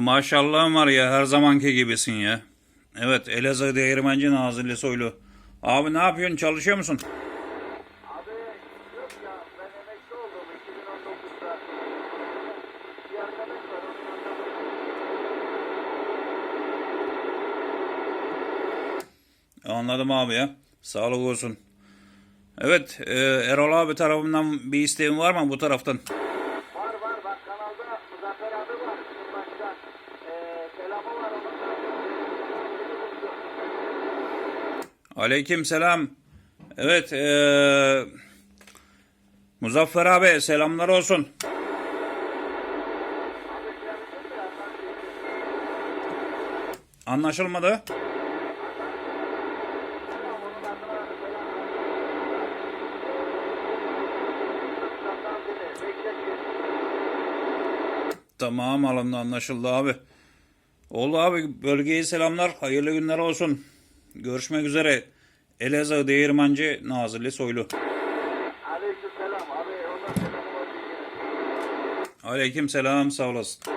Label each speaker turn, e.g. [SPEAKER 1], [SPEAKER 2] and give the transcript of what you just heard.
[SPEAKER 1] Maşallahın var ya her zamanki gibisin ya. Evet Elazığ Değirmenci Nazilli Soylu. Abi ne yapıyorsun çalışıyor musun?
[SPEAKER 2] Abi yok ya ben emekli oldum 2019'da. Bir arkadaş var onun yanında
[SPEAKER 1] Anladım abi ya. Sağlık olsun. Evet e, Erol abi tarafından bir isteğin var mı bu taraftan?
[SPEAKER 2] Var var bak kanalda Muzaffer abi selamı var onun da.
[SPEAKER 1] Aleyküm selam. Evet e, Muzaffer abi selamlar olsun. Anlaşılmadı. Tamam alındı anlaşıldı abi. Oldu abi bölgeye selamlar. Hayırlı günler olsun. Görüşmek üzere. Elazığ Değirmancı Nazilli Soylu.
[SPEAKER 2] Aleyküm selam abi.
[SPEAKER 1] Aleyküm selam sağ olasın.